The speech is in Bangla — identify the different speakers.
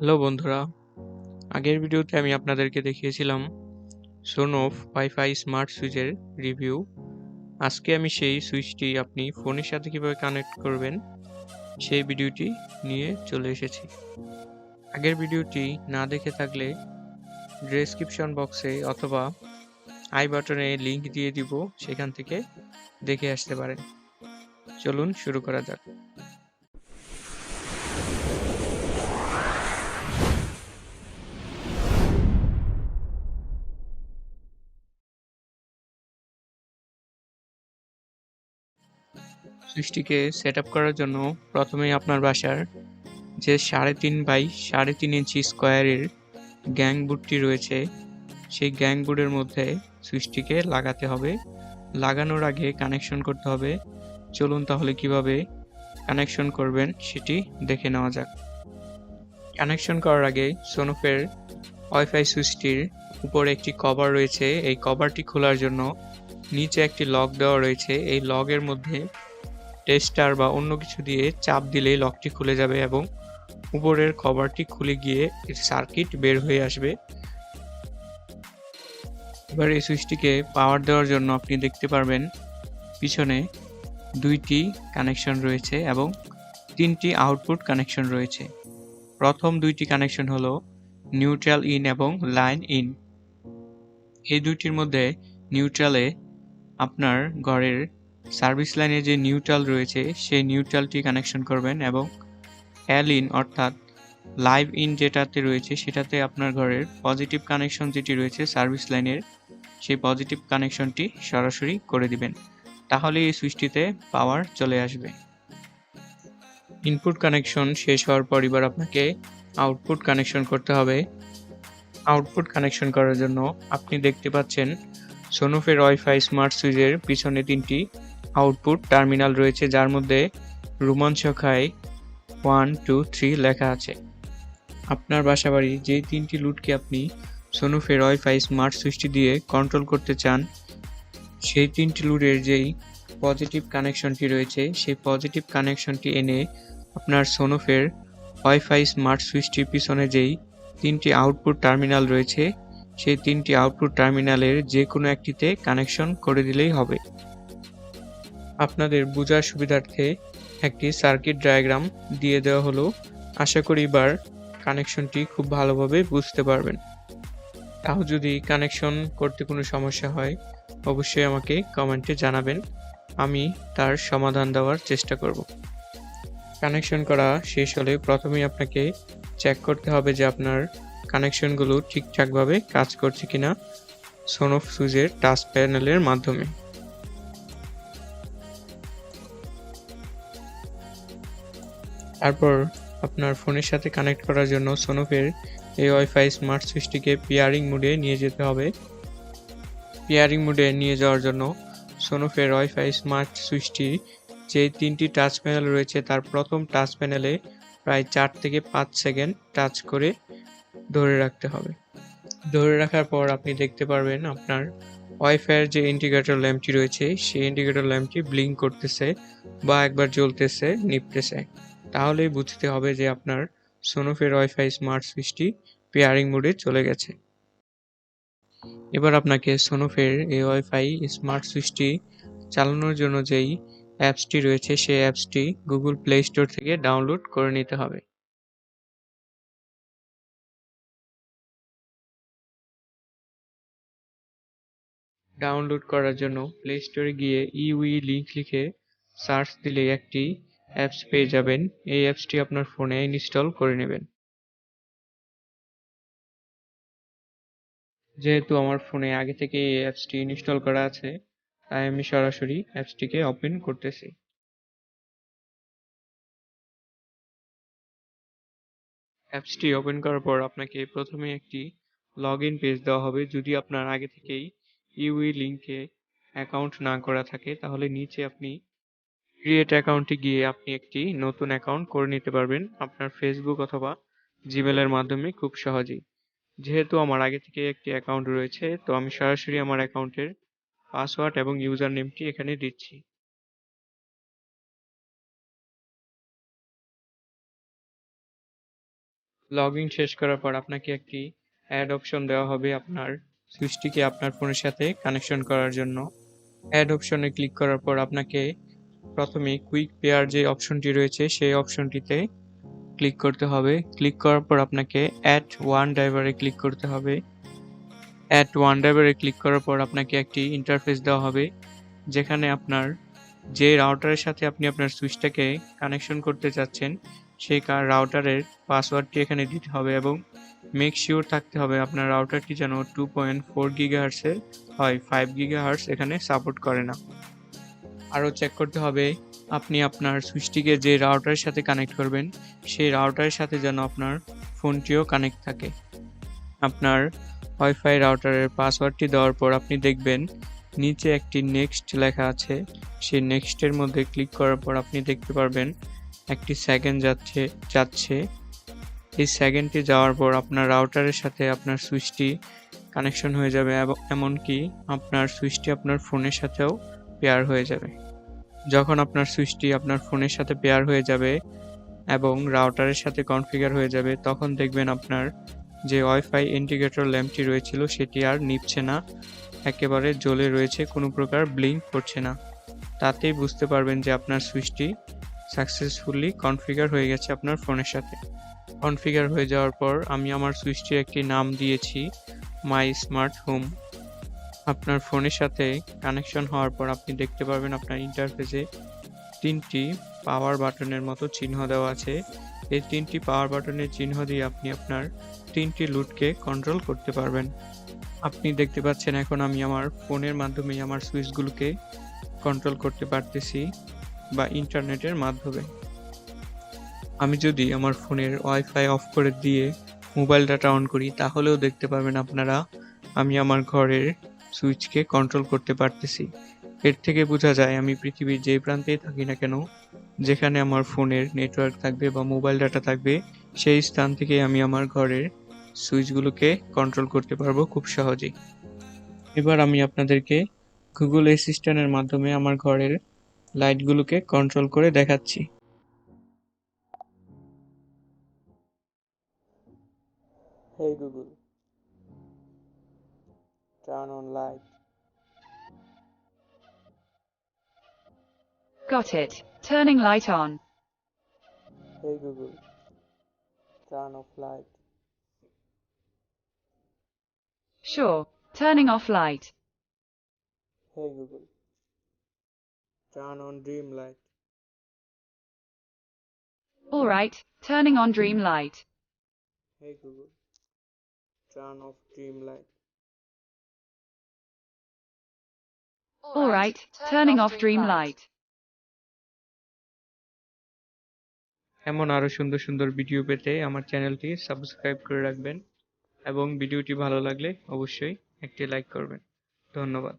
Speaker 1: হ্যালো বন্ধুরা, আগের ভিডিওতে আমি আপনাদেরকে দেখিয়েছিলাম সোনোফ ওয়াইফাই স্মার্ট সুইচের রিভিউ আজকে আমি সেই সুইচটি আপনি ফোনের সাথে কীভাবে কানেক্ট করবেন সেই ভিডিওটি নিয়ে চলে এসেছি। আগের ভিডিওটি না দেখে থাকলে ডেসক্রিপশন বক্সে অথবা আই বাটনে লিংক দিয়ে দিব, সেখান থেকে দেখে আসতে পারেন। চলুন শুরু করা যাক। সুইচটিকে সেট করার জন্য প্রথমেই আপনার বাসার যে সাড়ে তিন বাই সাড়ে তিন ইঞ্চি স্কোয়ারের গ্যাং বুটটি রয়েছে, সেই গ্যাং বুটের মধ্যে সুইচটিকে লাগাতে হবে। লাগানোর আগে কানেকশন করতে হবে। চলুন তাহলে কীভাবে কানেকশন করবেন সেটি দেখে নেওয়া যাক। কানেকশন করার আগে সোনোফের ওয়াইফাই সুইচটির উপরে একটি কভার রয়েছে। এই কভারটি খোলার জন্য নিচে একটি লক দেওয়া রয়েছে। এই লগের মধ্যে টেস্টার বা অন্য কিছু দিয়ে চাপ দিলেই লকটি খুলে যাবে এবং উপরের কভারটি খুলে গিয়ে এর সার্কিট বের হয়ে আসবে। এবার এই সুইচটিকে পাওয়ার দেওয়ার জন্য আপনি দেখতে পারবেন পিছনে দুইটি কানেকশন রয়েছে এবং তিনটি আউটপুট কানেকশন রয়েছে। প্রথম দুইটি কানেকশন হলো নিউট্রাল ইন এবং লাইন ইন এই দুইটির মধ্যে নিউট্রালে আপনার ঘরের সার্ভিস লাইনে যে নিউট্রাল রয়েছে, সেই নিউট্রালটি কানেকশন করবেন এবং এল ইন অর্থাৎ লাইভ ইন যেটাতে রয়েছে, সেটাতে আপনার ঘরের পজিটিভ কানেকশন যেটি রয়েছে সার্ভিস লাইনের, সেই পজিটিভ কানেকশনটি সরাসরি করে দিবেন। তাহলে এই সুইচটিতে পাওয়ার চলে আসবে। ইনপুট কানেকশন শেষ হওয়ার পর এবার আপনাকে আউটপুট কানেকশন করতে হবে। আউটপুট কানেকশন করার জন্য আপনি দেখতে পাচ্ছেন সোনোফের ওয়াইফাই স্মার্ট সুইচের পিছনে তিনটি আউটপুট টার্মিনাল রয়েছে, যার মধ্যে রোমান সংখ্যায় ওয়ান, টু, থ্রি লেখা আছে। আপনার বাসাবাড়ি যে তিনটি লুটকে আপনি সোনোফের ওয়াইফাই স্মার্ট সুইচটি দিয়ে কন্ট্রোল করতে চান, সেই তিনটি লুটের যেই পজিটিভ কানেকশনটি রয়েছে, সেই পজিটিভ কানেকশনটি এনে আপনার সোনোফের ওয়াইফাই স্মার্ট সুইচটির পিছনে যেই তিনটি আউটপুট টার্মিনাল রয়েছে, সেই তিনটি আউটপুট টার্মিনালের যে কোনো একটিতে কানেকশন করে দিলেই হবে। আপনাদের বোঝার সুবিধার্থে একটি সার্কিট ডায়াগ্রাম দিয়ে দেওয়া হলো। আশা করি এবার কানেকশনটি খুব ভালোভাবে বুঝতে পারবেন। তাও যদি কানেকশন করতে কোনো সমস্যা হয়, অবশ্যই আমাকে কমেন্টে জানাবেন। আমি তার সমাধান দেওয়ার চেষ্টা করব। কানেকশন করা শেষ হলে প্রথমেই আপনাকে চেক করতে হবে যে আপনার কানেকশনগুলো ঠিকঠাকভাবে কাজ করছে কিনা সোনফ সুইচের টাচ প্যানেলের মাধ্যমে। তারপর আপনার ফোনের সাথে কানেক্ট করার জন্য সোনোফের এই ওয়াইফাই স্মার্ট সুইচটিকে পিয়ারিং মোডে নিয়ে যেতে হবে। পিয়ারিং মোডে নিয়ে যাওয়ার জন্য সোনোফের ওয়াইফাই স্মার্ট সুইচটি যে তিনটি টাচ প্যানেল রয়েছে তার প্রথম টাচ প্যানেলে প্রায় চার থেকে পাঁচ সেকেন্ড টাচ করে ধরে রাখতে হবে। ধরে রাখার পর আপনি দেখতে পারবেন আপনার ওয়াইফাইয়ের যে ইন্ডিকেটর ল্যাম্পটি রয়েছে, সেই ইন্ডিকেটর ল্যাম্পটি ব্লিঙ্ক করতেছে বা একবার জ্বলতেছে, নিপতেছে। তাহলেই বুঝতে হবে যে আপনার সোনোফের ওয়াইফাই স্মার্ট সুইচটি পেয়ারিং মোডে চলে গেছে। এবার আপনাকে সোনোফের এই ওয়াইফাই স্মার্ট সুইচটি চালানোর জন্য যেই অ্যাপসটি রয়েছে, সেই অ্যাপসটি গুগল প্লে স্টোর থেকে ডাউনলোড করে নিতে হবে। ডাউনলোড করার জন্য প্লে স্টোরে গিয়ে ইউই লিঙ্ক লিখে সার্চ দিলে একটি অ্যাপস পেয়ে যাবেন। এই অ্যাপসটি আপনার ফোনে ইনস্টল করে নেবেন। যেহেতু আমার ফোনে আগে থেকে এই অ্যাপসটি ইনস্টল করা আছে, তাই আমি সরাসরি অ্যাপসটিকে ওপেন করতেছি। অ্যাপসটি ওপেন করার পর আপনাকে প্রথমে একটি লগ ইন পেজ দেওয়া হবে। যদি আপনার আগে থেকেই ইউই লিঙ্কে অ্যাকাউন্ট না করা থাকে, তাহলে নিচে আপনি ক্রিয়েট অ্যাকাউন্টে গিয়ে আপনি একটি নতুন অ্যাকাউন্ট করে নিতে পারবেন আপনার ফেসবুক অথবা জিমেলের মাধ্যমে খুব সহজেই। যেহেতু আমার আগে থেকে একটি অ্যাকাউন্ট রয়েছে, তো আমি সরাসরি আমার অ্যাকাউন্টের পাসওয়ার্ড এবং ইউজার নেমটি এখানে দিচ্ছি। লগ ইন শেষ করার পর আপনাকে একটি অ্যাড অপশন দেওয়া হবে আপনার সুইচটিকে আপনার ফোনের সাথে কানেকশন করার জন্য। অ্যাড অপশনে ক্লিক করার পর আপনাকে প্রথমে কুইক পেয়ার যে অপশনটি রয়েছে, সেই অপশনটিতে ক্লিক করতে হবে। ক্লিক করার পর আপনাকে অ্যাট ওয়ান ড্রাইভারে ক্লিক করতে হবে। অ্যাট ওয়ান ড্রাইভারে ক্লিক করার পর আপনাকে একটি ইন্টারফেস দেওয়া হবে, যেখানে আপনার যে রাউটারের সাথে আপনি আপনার সুইচটাকে কানেকশন করতে চাচ্ছেন, সেই রাউটারের পাসওয়ার্ডটি এখানে দিতে হবে এবং মেক শিওর থাকতে হবে আপনার রাউটারটি যেন টু পয়েন্ট ফোর গিগাহার্সের হয় ফাইভ গিগা হার্স এখানে সাপোর্ট করে না। আরও চেক করতে হবে। আপনি আপনার সুইচটিকে যে রাউটারের সাথে কানেক্ট করবেন, সেই রাউটারের সাথে যেন আপনার ফোনটিও কানেক্ট থাকে। আপনার ওয়াইফাই রাউটারের পাসওয়ার্ডটি দেওয়ার পর আপনি দেখবেন, নিচে একটি নেক্সট লেখা আছে। সেই নেক্সটের মধ্যে ক্লিক করার পর আপনি দেখতে পারবেন, একটি সেকেন্ড যাচ্ছে যাচ্ছে। এই সেকেন্ডটি যাওয়ার পর আপনার রাউটারের সাথে আপনার সুইচটি কানেকশন হয়ে যাবে, এবং এমনকি আপনার সুইচটি আপনার ফোনের সাথেও পেয়ার হয়ে যাবে। যখন আপনার সুইচটি আপনার ফোনের সাথে পেয়ার হয়ে যাবে এবং রাউটারের সাথে কনফিগার হয়ে যাবে, তখন দেখবেন আপনার যে ওয়াইফাই ইন্ডিকেটর ল্যাম্পটি রয়েছিল, সেটি আর নিভছে না। একেবারে জ্বলে রয়েছে, কোনো প্রকার ব্লিঙ্ক করছে না। তাতেই বুঝতে পারবেন যে আপনার সুইচটি সাকসেসফুলি কনফিগার হয়ে গেছে আপনার ফোনের সাথে। কনফিগার হয়ে যাওয়ার পর আমি আমার সুইচটির একটি নাম দিয়েছি মাই স্মার্ট হোম আপনার ফোনের সাথে কানেকশন হওয়ার পর আপনি দেখতে পারবেন আপনার ইন্টারফেসে তিনটি পাওয়ার বাটনের মতো চিহ্ন দেওয়া আছে। এই তিনটি পাওয়ার বাটনের চিহ্ন দিয়ে আপনি আপনার তিনটি লুটকে কন্ট্রোল করতে পারবেন। আপনি দেখতে পাচ্ছেন এখন আমি আমার ফোনের মাধ্যমে আমার সুইচগুলোকে কন্ট্রোল করতে পারতেছি বা ইন্টারনেটের মাধ্যমে। আমি যদি আমার ফোনের ওয়াইফাই অফ করে দিয়ে মোবাইল ডাটা অন করি, তাহলেও দেখতে পাবেন আপনারা আমি আমার ঘরের সুইচকে কন্ট্রোল করতে পারতেছি। এর থেকে বোঝা যায় আমি পৃথিবীর যে প্রান্তেই থাকি না কেন যেখানে আমার ফোনের নেটওয়ার্ক থাকবে বা মোবাইল ডাটা থাকবে সেই স্থান থেকে আমি আমার ঘরের সুইচগুলোকে কন্ট্রোল করতে পারব খুব সহজেই। এবার আমি আপনাদেরকে গুগল অ্যাসিস্ট্যান্টের মাধ্যমে আমার ঘরের লাইটগুলোকে কন্ট্রোল করে দেখাচ্ছি। Hey Google, turn on light.
Speaker 2: Got it. Turning light on.
Speaker 1: Hey Google, turn off light.
Speaker 2: Sure. Turning off light.
Speaker 1: Hey Google, turn on dream light.
Speaker 2: Alright. Turning on dream light.
Speaker 1: Hey Google, turn off dream light.
Speaker 2: Alright. Turning off dream light.
Speaker 1: এমন আরও সুন্দর সুন্দর ভিডিও পেতে আমার চ্যানেলটি সাবস্ক্রাইব করে রাখবেন এবং ভিডিওটি ভালো লাগলে অবশ্যই একটি লাইক করবেন ধন্যবাদ